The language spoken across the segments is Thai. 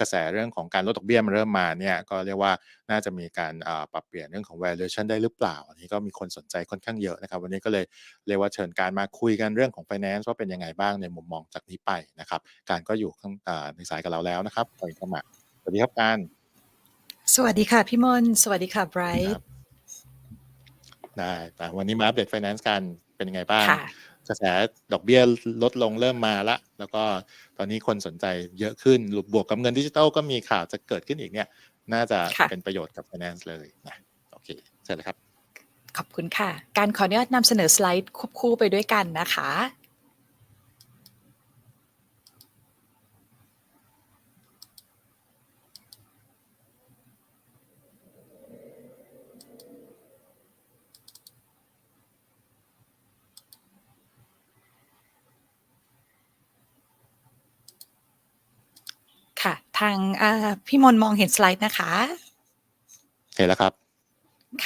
กระแสเรื่องของการลดดอกเบี้ยมันเริ่มมาเนี่ยก็เรียกว่าน่าจะมีการปรับเปลี่ยนเรื่องของ valuation ได้หรือเปล่า อันนี้ก็มีคนสนใจค่อนข้างเยอะนะครับ วันนี้ก็เลยเรียกว่าเชิญการมาคุยกันเรื่องของ finance ว่าเป็นยังไงบ้างในมุมมองจากนี้ไปนะครับ การก็อยู่ข้างในสายกับเราแล้วนะครับขอเข้ามาสวัสดีครับการ สวัสดีค่ะพี่มนสวัสดีค่ะไบรท์ได้แต่วันนี้มาอัปเดต finance กันเป็นยังไงบ้าง กระแสดอกเบี้ยลดลงเริ่มมาละ แล้วก็ตอนนี้คนสนใจเยอะขึ้นหลุบวกกับเงินดิจิตอลก็มีข่าวจะเกิดขึ้นอีกเนี่ย น่าจะเป็นประโยชน์กับ finance เลยนะโอเคเชิญเลยครับ ขอบคุณค่ะ การขออนุญาตนำเสนอสไลด์ควบคู่ไปด้วยกันนะคะค่ะ ทางพี่มนมองเห็นสไลด์นะคะ เห็นแล้วครับ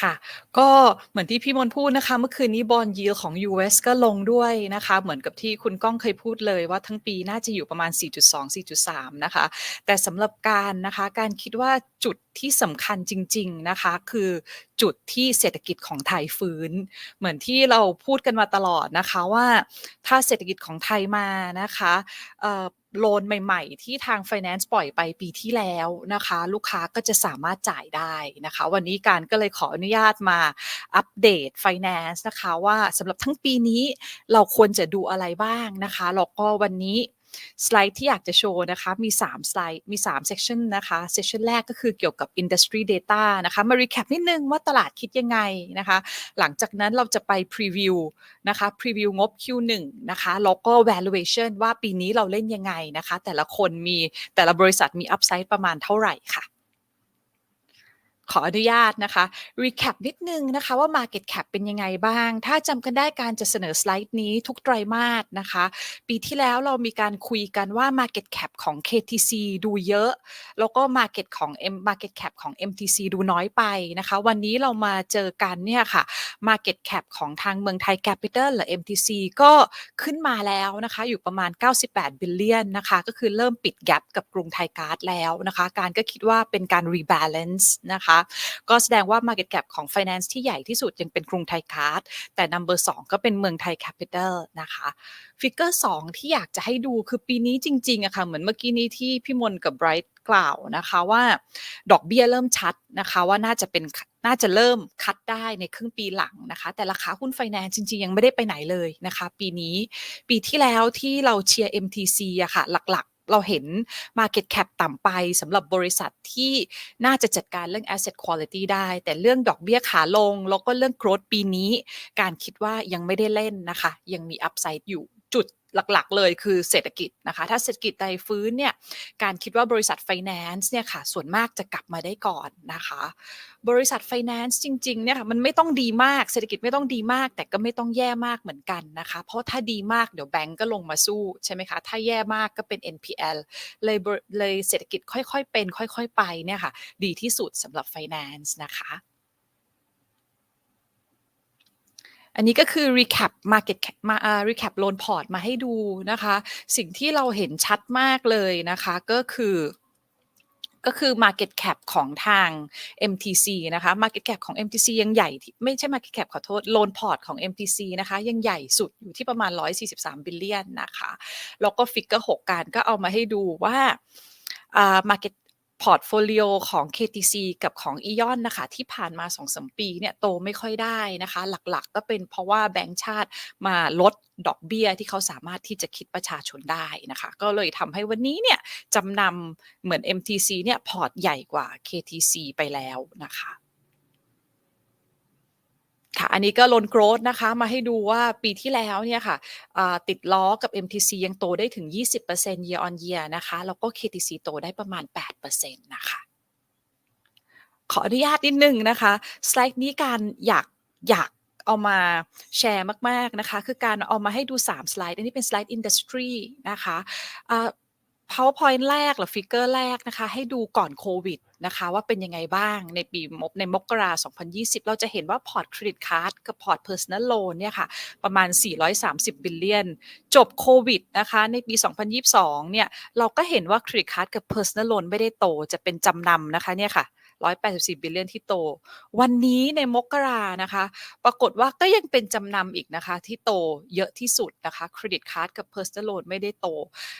ค่ะ ก็เหมือนที่พี่มนพูดนะคะ เมื่อคืนนี้บอลยิลของ US ก็ลงด้วยนะคะ เหมือนกับที่คุณก้องเคยพูดเลยว่าทั้งปีน่าจะอยู่ประมาณ 4.2-4.3 นะคะ แต่สำหรับการนะคะการคิดว่าจุดที่สำคัญจริง ๆนะคะ คือจุดที่เศรษฐกิจของไทยฟื้น เหมือนที่เราพูดกันมาตลอดนะคะว่าถ้าเศรษฐกิจของไทยมานะคะ โลนใหม่ ๆ ที่ทาง Finance ปล่อยไปปีที่แล้วนะคะ ลูกค้าก็จะสามารถจ่ายได้นะคะ วันนี้การก็เลยขออนุญาตมาอัปเดต Finance นะคะ ว่าสำหรับทั้งปีนี้เราควรจะดูอะไรบ้างนะคะแล้วก็วันนี้ สไลด์ที่อยากจะโชว์นะคะ มี 3 สไลด์ มี3 section นะคะ section แรกก็คือเกี่ยวกับ industry data นะคะ มา recap นิดนึงว่าตลาดคิดยังไงนะคะ หลังจากนั้นเราจะไป preview นะคะ preview งบ Q1 นะคะ แล้วก็ valuation ว่าปีนี้เราเล่นยังไงนะคะ แต่ละคนมีแต่ละบริษัทมี upside ประมาณเท่าไหร่ค่ะ ขออนุญาตนะคะ recap นิดนึงนะคะว่า market cap เป็นยังไงบ้าง ถ้าจำกันได้การจะเสนอสไลด์นี้ทุกไตรมาสนะคะ ปีที่แล้วเรามีการคุยกันว่า market cap ของ KTC ดูเยอะ แล้วก็ market ของ M market cap ของ MTC ดูน้อยไปนะคะ วันนี้เรามาเจอกันเนี่ยค่ะ market cap ของทางเมืองไทย Capital หรือ MTC ก็ขึ้นมาแล้วนะคะ อยู่ประมาณ 98 บิลเลียนนะคะ ก็คือเริ่มปิดแกลบกับกรุงไทยการ์ดแล้วนะคะ การก็คิดว่าเป็นการ rebalance นะคะก็แสดงว่า Market Cap ของ Finance ที่ใหญ่ที่สุดยังเป็นกรุงไทยคาร์ดแต่ Number 2 ก็เป็นเมืองไทยแคปิตอลนะคะฟิกเกอร์2ที่อยากจะให้ดูคือปีนี้จริงๆอะค่ะเหมือนเมื่อกี้นี้ที่พี่มนกับไบรท์กล่าวนะคะว่าดอกเบี้ยเริ่มชัดนะคะว่าน่าจะเป็นน่าจะเริ่มคัดได้ในครึ่งปีหลังนะคะ แต่ราคาหุ้นไฟแนนซ์จริงๆ ยังไม่ได้ไปไหนเลยนะคะ ปีนี้ปีที่แล้วที่เราเชียร์ MTC อะค่ะหลัก เราเห็น Market Cap ต่ำไปสำหรับบริษัทที่น่าจะจัดการเรื่อง Asset Quality ได้ แต่เรื่องดอกเบี้ยขาลง แล้วก็เรื่อง growth ปีนี้ การคิดว่ายังไม่ได้เล่นนะคะ ยังมี Upside อยู่ จุดหลักๆ เลยคือเศรษฐกิจนะคะ ถ้าเศรษฐกิจไดฟื้นเนี่ย การคิดว่าบริษัทไฟแนนซ์เนี่ยค่ะ ส่วนมากจะกลับมาได้ก่อนนะคะ บริษัทไฟแนนซ์จริงๆเนี่ยค่ะมันไม่ต้องดีมาก เศรษฐกิจไม่ต้องดีมาก แต่ก็ไม่ต้องแย่มากเหมือนกันนะคะ เพราะถ้าดีมากเดี๋ยวแบงก์ก็ลงมาสู้ใช่ไหมคะ ถ้าแย่มากก็เป็น NPL เลยเลยเศรษฐกิจค่อยๆเป็น ค่อย ๆ ไปเนี่ยค่ะ ดีที่สุดสำหรับไฟแนนซ์นะคะ อันนี้ก็คือ recap market มา recap loan port มาให้ดูนะคะ สิ่งที่เราเห็นชัดมากเลยนะคะก็คือก็คือ market cap ของทาง MTC นะคะ market cap ของ MTC ยังใหญ่ไม่ใช่ market cap ขอโทษ loan port ของ MTC นะคะยังใหญ่สุดอยู่ที่ประมาณ 143 บิลเลียนนะคะ แล้วก็ฟิกเกอร์6การก็เอามาให้ดูว่า market พอร์ตโฟลิโอของ KTC กับของอีออนนะคะที่ผ่านมา2อสมปีเนี่ยโตไม่ค่อยได้นะคะ หลักๆก็เป็นเพราะว่าแบงก์ชาติมาลดดอกเบี้ยที่เขาสามารถที่จะคิดประชาชนได้นะคะ ก็เลยทำให้วันนี้เนี่ยจำนำเหมือน MTC เนี่ยพอร์ตใหญ่กว่า KTC ไปแล้วนะคะ ค่ะ อันนี้ก็ลนโกรดนะคะ มาให้ดูว่าปีที่แล้วเนี่ยค่ะติดล้อกับ MTC ยังโตได้ถึง 20% year on year นะคะ แล้วก็ KTC โตได้ประมาณ 8%นะคะ ขออนุญาตนิดนึงนะคะ สไลด์นี้การอยากอยากเอามาแชร์มาก ๆ นะคะ คือการเอามาให้ดู 3 สไลด์ อันนี้เป็นสไลด์อินดัสทรีนะคะ PowerPoint แรกหรือฟิกเกอร์แรกนะคะ ให้ดูก่อนโควิดนะคะว่าเป็นยังไงบ้างในปีมกในมกรา 2020 เราจะเห็นว่าพอร์ตเครดิตการ์ดกับพอร์ต Personal Loan เนี่ยค่ะประมาณ 430 บิลเลียน จบโควิดนะคะในปี 2022 เนี่ยเราก็เห็นว่าเครดิตการ์ดกับ Personal Loan ไม่ได้โตจะเป็นจำนำนะคะเนี่ยค่ะ 184 บิลเลียนที่โต วันนี้ในมกรานะคะ ปรากฏว่าก็ยังเป็นจำนำอีกนะคะ ที่โตเยอะที่สุดนะคะเครดิตการ์ดกับ Personal Loan ไม่ได้โต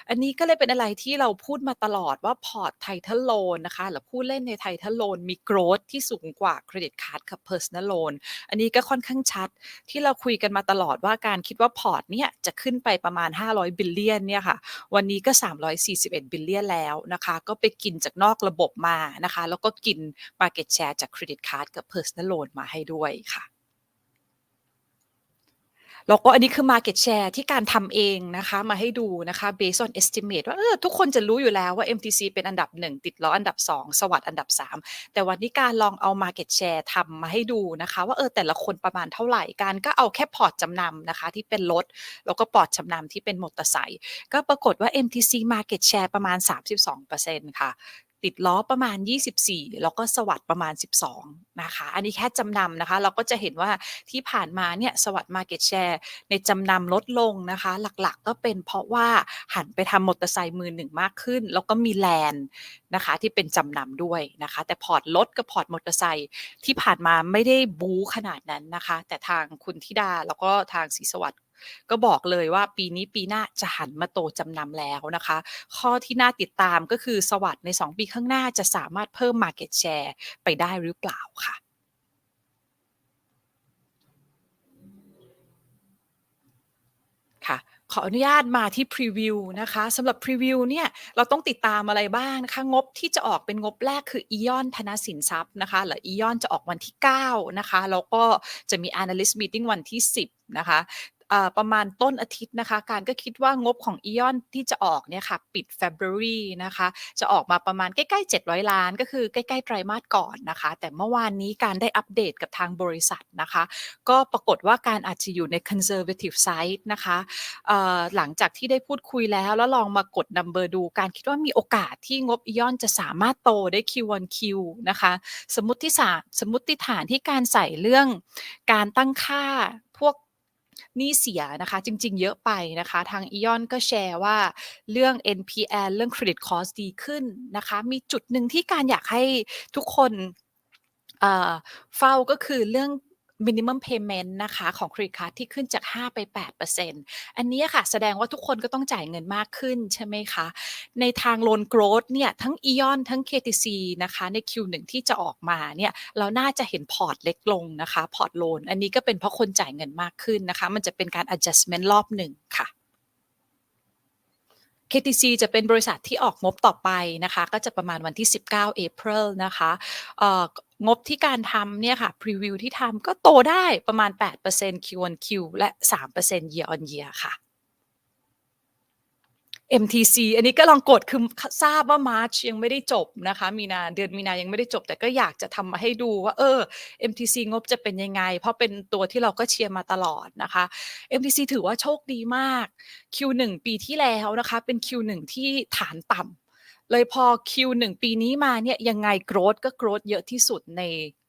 อันนี้ก็เลยเป็นอะไรที่เราพูดมาตลอดว่าพอร์ต Title Loan นะคะหรือผู้เล่นใน Title Loan มี growth ที่สูงกว่าเครดิตการ์ดกับ Personal Loan อันนี้ก็ค่อนข้างชัดที่เราคุยกันมาตลอดว่าการคิดว่าพอร์ตเนี่ยจะขึ้นไปประมาณ 500 บิลเลียนเนี่ยค่ะ วันนี้ก็ 341 บิลเลียนแล้วนะคะ ก็ไปกินจากนอกระบบมานะคะ แล้วก็กิน Market Share จากเครดิตการ์ดกับ Personal Loan มาให้ด้วยค่ะแล้วก็อันนี้คือ Market Share ที่การทำเองนะคะมาให้ดูนะคะ based on estimate ว่าเออทุกคนจะรู้อยู่แล้วว่า MTC เป็นอันดับ 1 ติดล้ออันดับ 2 สวัสด์อันดับ 3 แต่วันนี้การลองเอา Market Share ทำมาให้ดูนะคะ ว่าเออแต่ละคนประมาณเท่าไหร่ การก็เอาแค่พอร์ตจำนำนะคะที่เป็นรถ แล้วก็พอร์ตจำนำที่เป็นมอเตอร์ไซค์ก็ปรากฏว่า MTC Market Share ประมาณ 32%ค่ะ ติดล้อประมาณ 24 แล้วก็สวัสด์ประมาณ 12 นะคะ อันนี้แค่จำนำนะคะ เราก็จะเห็นว่าที่ผ่านมาเนี่ยสวัสด์ Market Share ในจำนำลดลงนะคะ หลักๆก็เป็นเพราะว่าหันไปทำมอเตอร์ไซค์มือหนึ่งมากขึ้น แล้วก็มีแลนด์นะคะที่เป็นจำนำด้วยนะคะ แต่พอร์ตรถกับพอร์ตมอเตอร์ไซค์ที่ผ่านมาไม่ได้บู๊ขนาดนั้นนะคะ แต่ทางคุณธิดาแล้วก็ทางศรีสวัสดิ์ก็บอกเลยว่าปีนี้ปีหน้าจะหันมาโตจำนำแล้วนะคะ ข้อที่น่าติดตามก็คือสวัสด์ใน 2 ปีข้างหน้าจะสามารถเพิ่ม Market Share ไปได้หรือเปล่าค่ะค่ะขออนุญาตมาที่พรีวิวนะคะสำหรับพรีวิวเนี่ยเราต้องติดตามอะไรบ้างนะคะ งบที่จะออกเป็นงบแรกคือ Eon ธนสินทรัพย์นะคะหรือ Eon จะออกวันที่ 9 นะคะ แล้วก็จะมี Analyst Meeting วันที่ 10 นะคะ ประมาณต้นอาทิตย์นะคะ การก็คิดว่างบของ Eon ที่จะออกเนี่ยค่ะปิด February นะคะ จะออกมาประมาณใกล้ๆ 700 ล้าน ก็คือใกล้ๆไตรมาสก่อนนะคะ แต่เมื่อวานนี้การได้อัปเดตกับทางบริษัทนะคะ ก็ปรากฏว่าการอาจจะอยู่ใน conservative side นะคะหลังจากที่ได้พูดคุยแล้ว แล้วลองมากด number ดู การคิดว่ามีโอกาสที่งบ Eon จะสามารถโตได้ Q1Q นะคะ สมมติฐานสมมติฐานที่การใส่เรื่องการตั้งค่า นี่เสียนะคะ จริง ๆ เยอะไปนะคะ ทางไอออนก็แชร์ว่าเรื่อง NPL เรื่อง Credit Cost ดีขึ้นนะคะ มีจุดหนึ่งที่การอยากให้ทุกคนเฝ้าก็คือเรื่อง minimum payment นะคะของเครดิตการ์ดที่ขึ้นจาก 5 ไป 8%อันนี้ค่ะ แสดงว่าทุกคนก็ต้องจ่ายเงินมากขึ้นใช่ไหมคะ ในทาง loan growth เนี่ยทั้ง Eon ทั้ง KTC นะคะใน Q1 ที่จะออกมาเนี่ยเราน่าจะเห็นพอร์ตเล็กลงนะคะ พอร์ตโลน อันนี้ก็เป็นเพราะคนจ่ายเงินมากขึ้นนะคะ มันจะเป็นการ adjustment รอบหนึ่งค่ะ KTC จะเป็นบริษัทที่ออกงบต่อไปนะคะ ก็จะประมาณวันที่ 19 April นะคะ งบที่การทำเนี่ยค่ะพรีวิวที่ทำก็โตได้ประมาณ 8% Q1Q และ 3% Year on Year ค่ะ MTC อันนี้ก็ลองกดคือทราบว่า March ยังไม่ได้จบนะคะ มีนาเดือนมีนายังไม่ได้จบ แต่ก็อยากจะทำมาให้ดูว่า เออ MTC งบจะเป็นยังไง เพราะเป็นตัวที่เราก็เชียร์มาตลอดนะคะ MTC ถือว่าโชคดีมาก Q1 ปีที่แล้วนะคะ เป็น Q1 ที่ฐานต่ำ เลยพอ Q1 ปีนี้มาเนี่ยยังไง growth ก็ growth เยอะที่สุดใน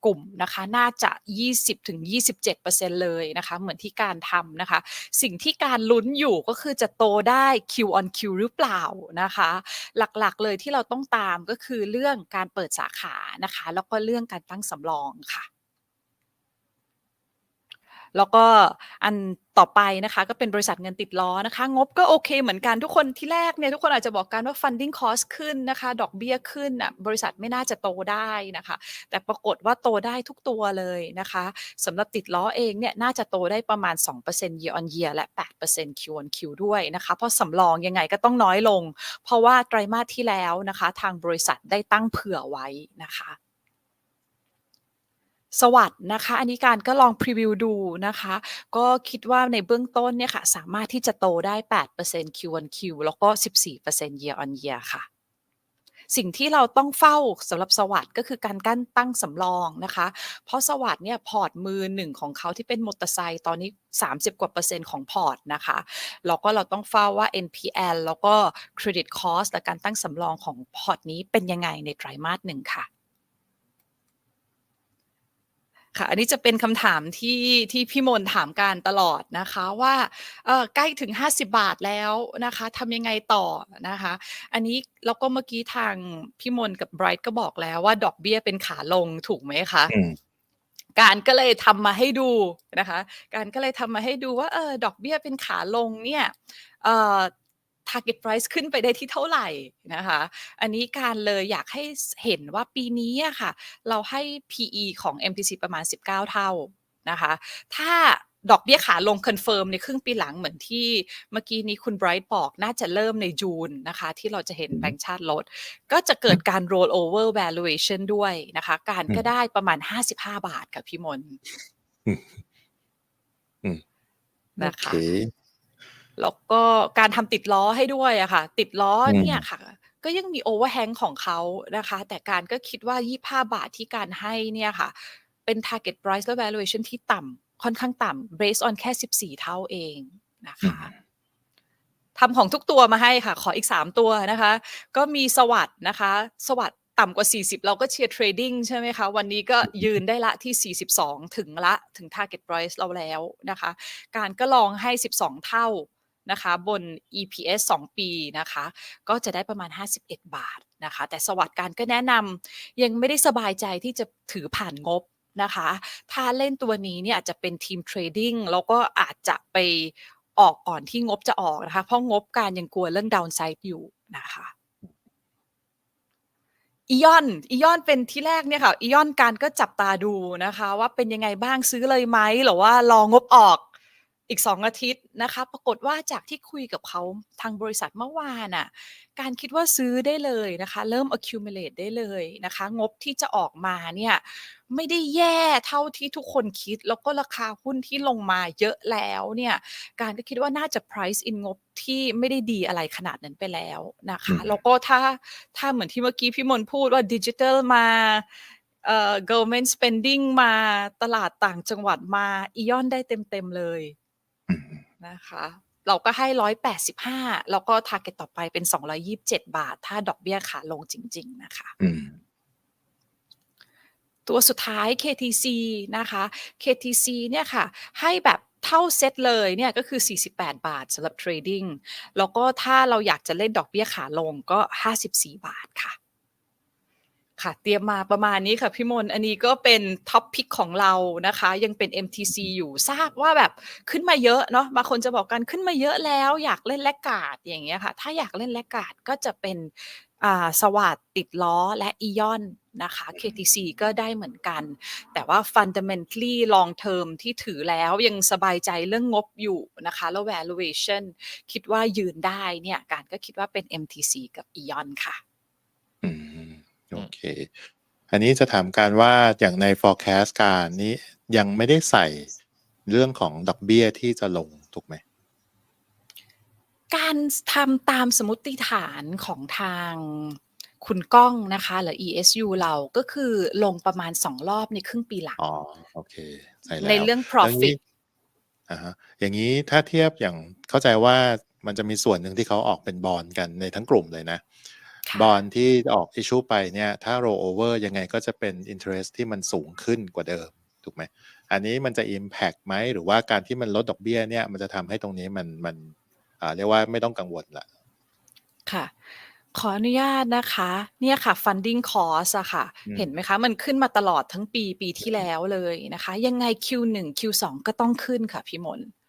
กลุ่มนะคะ น่าจะ 20-27%เลยนะคะ เหมือนที่การทำนะคะ สิ่งที่การลุ้นอยู่ก็คือจะโตได้ Q on Q หรือเปล่านะคะ หลักๆเลยที่เราต้องตามก็คือเรื่องการเปิดสาขานะคะ แล้วก็เรื่องการตั้งสำรองค่ะ แล้วก็อันต่อไปนะคะ ก็เป็นบริษัทเงินติดล้อนะคะ งบก็โอเคเหมือนกันทุกคนที่แรกเนี่ยทุกคนอาจจะบอกกันว่า funding cost ขึ้นนะคะ ดอกเบี้ยขึ้นอะบริษัทไม่น่าจะโตได้นะคะ แต่ปรากฏว่าโตได้ทุกตัวเลยนะคะสำหรับติดล้อเองเนี่ยน่าจะโตได้ประมาณ 2% year on year และ 8% Q on Q ด้วยนะคะ เพราะสำรองยังไงก็ต้องน้อยลง เพราะว่าไตรมาสที่แล้วนะคะ ทางบริษัทได้ตั้งเผื่อไว้นะคะ สวัสด์นะคะ อันนี้การก็ลองพรีวิวดูนะคะ ก็คิดว่าในเบื้องต้นเนี่ยค่ะ สามารถที่จะโตได้ 8% Q on Q แล้วก็ 14% Year on Year ค่ะสิ่งที่เราต้องเฝ้าสำหรับสวัสด์ก็คือการกั้นตั้งสำรองนะคะ เพราะสวัสด์เนี่ยพอร์ตมือหนึ่งของเขาที่เป็นมอเตอร์ไซค์ตอนนี้ 30 กว่าเปอร์เซ็นต์ของพอร์ตนะคะแล้วก็เราต้องเฝ้าว่า NPL แล้วก็ Credit Cost และการตั้งสำรองของพอร์ตนี้เป็นยังไงในไตรมาสหนึ่งค่ะ ค่ะอันนี้จะเป็นคำถามที่ที่พี่มนต์ถามการตลอดนะคะว่าเอ่อใกล้ถึง 50 บาทแล้วนะคะทำยังไงต่อนะคะ อันนี้แล้วก็เมื่อกี้ทางพี่มนต์กับไบรท์ก็บอกแล้วว่าดอกเบี้ยเป็นขาลงถูกไหมคะอืมการก็เลยทำมาให้ดูนะคะ การก็เลยทำมาให้ดูว่าเออดอกเบี้ยเป็นขาลงเนี่ยเอ่อ target price ขึ้นไปได้ที่เท่าไหร่นะคะ อันนี้การเลยอยากให้เห็นว่าปีนี้อะค่ะ เราให้ PE ของ MTC ประมาณ 19 เท่านะคะ ถ้าดอกเบี้ยขาลงคอนเฟิร์มในครึ่งปีหลังเหมือนที่เมื่อกี้นี้คุณไบรท์บอกน่าจะเริ่มในจูนนะคะ ที่เราจะเห็นอือฮึแบงก์ชาติลด ก็จะเกิดการ roll over valuation ด้วยนะคะ การอืมก็ได้ประมาณ 55 บาทค่ะพี่มนต์อืมอืมโอนะเคคะ แล้วก็การทำติดล้อให้ด้วยอะค่ะ ติดล้ออืมเนี่ยค่ะ ก็ยังมี overhang ของเขานะคะ แต่การก็คิดว่า 25 บาทที่การให้เนี่ยค่ะ เป็น target price และ valuation ที่ต่ำค่อนข้างต่ำ based on แค่ 14 เท่าเองนะอืคะมทำของทุกตัวมาให้ค่ะ ขออีก 3 ตัวนะคะ ก็มีสวัสด์นะคะ สวัสด์ต่ำกว่า 40 เราก็เชียร์เทรดดิ้งใช่ไหมคะ วันนี้ก็ยืนได้ละที่ 42 ถึงละถึง target price เราแล้วนะคะ การก็ลองให้ 12 เท่า นะคะบน EPS 2 ปีนะคะก็จะได้ประมาณ 51 บาทนะคะแต่สวัสด์การก็แนะนำยังไม่ได้สบายใจที่จะถือผ่านงบนะคะ ถ้าเล่นตัวนี้เนี่ยอาจจะเป็นทีมเทรดดิ้งแล้วก็อาจจะไปออกก่อนที่งบจะออกนะคะ เพราะงบการยังกลัวเรื่องดาวน์ไซด์อยู่นะคะอียอนอียอนเป็นที่แรกเนี่ยค่ะอียอนการก็จับตาดูนะคะ ว่าเป็นยังไงบ้างซื้อเลยไหมหรือว่ารองบออก อีก 2 อาทิตย์นะคะ ปรากฏว่าจากที่คุยกับเขาทางบริษัทเมื่อวานน่ะ การคิดว่าซื้อได้เลยนะคะ เริ่ม accumulate ได้เลยนะคะ งบที่จะออกมาเนี่ยไม่ได้แย่เท่าที่ทุกคนคิด แล้วก็ราคาหุ้นที่ลงมาเยอะแล้วเนี่ย การก็คิดว่าน่าจะ price in งบที่ไม่ได้ดีอะไรขนาดนั้นไปแล้วนะอืคะมแล้วก็ถ้าถ้าเหมือนที่เมื่อกี้พี่มนต์พูดว่าดิจิทัลมาเอ่อ government spending มาตลาดต่างจังหวัดมาอียอนได้เต็มๆเลยอืม นะคะ เราก็ให้ 185 แล้วก็ target ต่อไปเป็น 227 บาท ถ้าดอกเบี้ยขาลงจริง ๆ นะคะอืมตัวสุดท้าย KTC นะคะ KTC เนี่ยค่ะ ให้แบบเท่าเซตเลยเนี่ยก็คือ 48 บาทสำหรับเทรดดิ้งแล้วก็ถ้าเราอยากจะเล่นดอกเบี้ยขาลงก็ 54 บาทค่ะ ค่ะ เตรียมมาประมาณนี้ค่ะพี่มน อันนี้ก็เป็นท็อปพิกของเรานะคะ ยังเป็น MTC อยู่ทราบว่าแบบขึ้นมาเยอะเนาะบางคนจะบอกกันขึ้นมาเยอะแล้ว อยากเล่นแลกกาดอย่างเงี้ยค่ะ ถ้าอยากเล่นแลกกาดก็จะเป็นอ่าสวัสดติดล้อและอียอนนะคะ KTC ก็ได้เหมือนกัน แต่ว่า fundamentally long term ที่ถือแล้วยังสบายใจเรื่องงบอยู่นะคะแล้ว valuation คิดว่ายืนได้เนี่ยการก็คิดว่าเป็น MTC กับอียอนค่ะ อืม เค อันนี้จะถามการว่าอย่างใน forecast การนี้ยังไม่ได้ใส่เรื่องของดอกเบี้ยที่จะลงถูกไหมการทำตามสมมติฐานของทางคุณก้องนะคะหรือ ESU เราก็คือลงประมาณ2รอบในครึ่งปีหลังอ๋อโอเคใส่แล้วในเรื่องแล้วนี้ profit อ่าฮะอย่างนี้ถ้าเทียบอย่างเข้าใจว่ามันจะมีส่วนหนึ่งที่เขาออกเป็นบอลกันในทั้งกลุ่มเลยนะค่ะ บอลที่ออกอิช u ไปเนี่ยถ้า roll over ยังไงก็จะเป็น interest ที่มันสูงขึ้นกว่าเดิมถูกไหมอันนี้มันจะ impact ไหมหรือว่าการที่มันลดดอกเบี้ยเนี่ยมันจะทำให้ตรงนี้มันมันอ่าเรียกว่าไม่ต้องกังวลละค่ะ ขออนุญาตนะคะ เนี่ยค่ะ funding cost อะค่ะอืมเห็นไหมคะ มันขึ้นมาตลอดทั้งปีปีที่แล้วเลยนะคะ ยังไง Q1 Q2 ก็ต้องขึ้นค่ะพี่มนต์อืม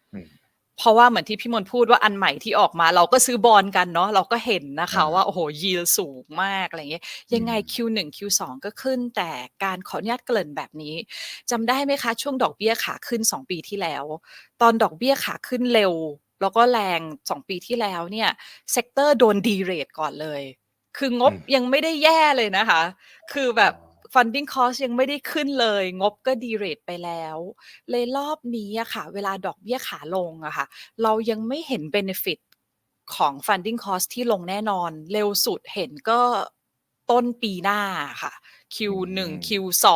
เพราะว่าเหมือนที่พี่มนต์พูดว่าอันใหม่ที่ออกมา เราก็ซื้อบอลกันเนาะเราก็เห็นนะคะอ่าว่าโอ้โหยีลสูงมากอะไรเงี้ยยังไงอืม Q1 Q2 ก็ขึ้น แต่การขออนุญาตเกริ่นแบบนี้จำได้ไหมคะช่วงดอกเบี้ยขาขึ้น 2 ปีที่แล้ว ตอนดอกเบี้ยขาขึ้นเร็ว แล้วก็แรง 2 ปีที่แล้วเนี่ยเซกเตอร์โดนดีเรทก่อนเลย คืองบอืมยังไม่ได้แย่เลยนะคะ คือแบบอ๋อ funding cost ยังไม่ได้ขึ้นเลย งบก็ดีเรทไปแล้ว เลยรอบนี้อะค่ะ เวลาดอกเบี้ยขาลงอะค่ะ เรายังไม่เห็น benefit ของ funding cost ที่ลงแน่นอน เร็วสุดเห็นก็ต้นปีหน้าอะค่ะอื Q1 ม Q2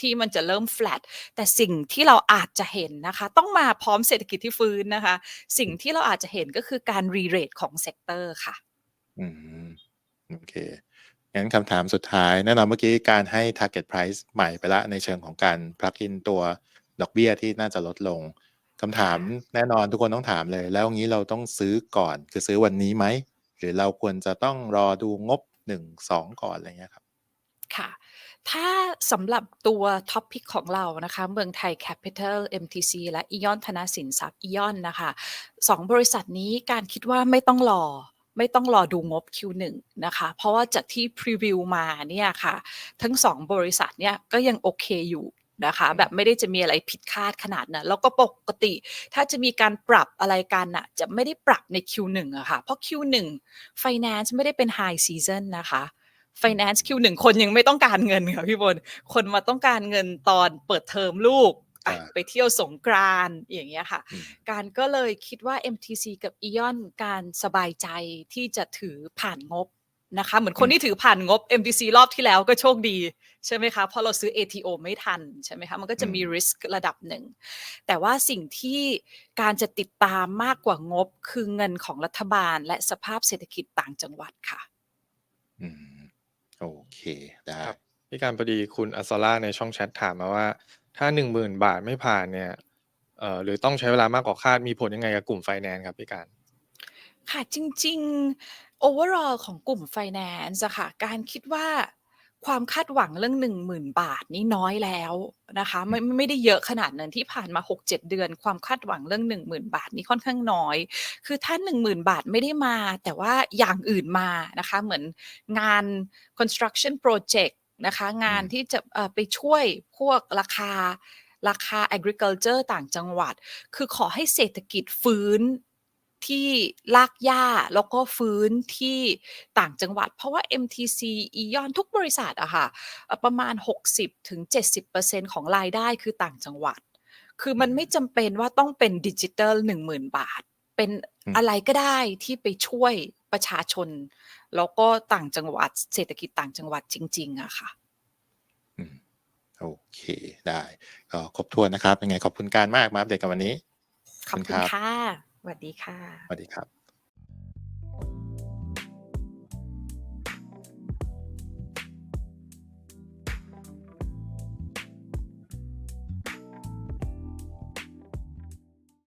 ที่มันจะเริ่ม flat แต่สิ่งที่เราอาจจะเห็นนะคะ ต้องมาพร้อมเศรษฐกิจที่ฟื้นนะคะ สิ่งที่เราอาจจะเห็นก็คือการ re-rate ของเซกเตอร์ค่ะ อืม โอเค งั้นคำถามสุดท้ายแน่นอนเมื่อกี้การให้ target price ใหม่ไปล้วในเชิงของการ plug in ตัวดอกเบี้ยที่น่าจะลดลงคำถามแน่นอนทุกคนต้องถามเลย แล้วงี้เราต้องซื้อก่อน คือซื้อวันนี้ไหม หรือเราควรจะต้องรอดูงบ 1 2 ก่อนอะไรเงี้ยครับ ค่ะ ถ้าสำหรับตัว topic ของเรานะคะ เมืองไทย Capital MTC และ Ion ธนสินทรัพย์ Ion นนะคะ2บริษัทนี้การคิดว่าไม่ต้องรอ ไม่ต้องรอดูงบ Q1 นะคะ เพราะว่าจากที่พรีวิวมาเนี่ยค่ะ ทั้ง 2 บริษัทเนี่ยก็ยังโอเคอยู่นะคะอืแบมบไม่ได้จะมีอะไรผิดคาดขนาดนั้นแล้วก็ปกติถ้าจะมีการปรับอะไรกันน่ะจะไม่ได้ปรับใน Q1 อะค่ะ เพราะ Q1 Finance ไม่ได้เป็น High Season นะคะอื Finance ม Q1 คนยังไม่ต้องการเงินค่ะพี่บน คนมาต้องการเงินตอนเปิดเทอมลูกออะา ไปเที่ยวสงกรานต์อย่างเงี้ยค่ะอืมการก็เลยคิดว่า MTC กับ Ion การสบายใจที่จะถือผ่านงบนะคะเหมือนอืคนมที่ถือผ่านงบ MTC รอบที่แล้วก็โชคดี ใช่ไหมคะเพราะเราซื้อ ATO ไม่ทันใช่ไหมคะมันก็อืจะมีมริสก์ระดับหนึ่ง แต่ว่าสิ่งที่การจะติดตามมากกว่างบคือเงินของรัฐบาล และสภาพเศรษฐกิจต่างจังหวัดค่ะอืมโอเคได้ครับพี่การพอดีคุณอัสซาราในช่องแชตถามมาว่า ถ้า 10,000 บาทไม่ผ่านเนี่ย เอ่อ หรือต้องใช้เวลามากกว่าคาด มีผลยังไงกับกลุ่มไฟแนนซ์ครับพี่การ?ค่ะ จริง ๆ overall ของกลุ่มไฟแนนซ์อะค่ะ การคิดว่า ความคาดหวังเรื่อง 10,000 บาทนี่น้อยแล้วนะคะ อืไม่ ม ไม่ได้เยอะขนาดนั้น ที่ผ่านมา 6-7 เดือน ความคาดหวังเรื่อง 10,000 บาทนี่ค่อนข้างน้อย คือถ้า 10,000 บาทไม่ได้มา แต่ว่าอย่างอื่นมานะคะ เหมือนงาน construction project นะคะอืงานมที่จะเอ่อไปช่วยพวกราคาราคา agriculture ต่างจังหวัด คือขอให้เศรษฐกิจฟื้นที่รากหญ้าแล้วก็ฟื้นที่ต่างจังหวัด เพราะว่า MTC Ion ทุกบริษัทอะค่ะเอ่อประมาณ 60-70%ของรายได้คือต่างจังหวัด คืออืมันไม่มจำเป็นว่าต้องเป็นดิจิทัล10,000 บาท เป็นอืมอะไรก็ได้ที่ไปช่วย ประชาชน แล้วก็ต่างจังหวัด เศรษฐกิจต่างจังหวัดจริง ๆอะค่ะอืมโอเคได้ก็ครบถ้วนนะครับยังไงขอบคุณการมากมาอัปเดตกันวันนี้ขขออบบคุคุณครับค่ะสวัสดีค่ะสวัสดีครับ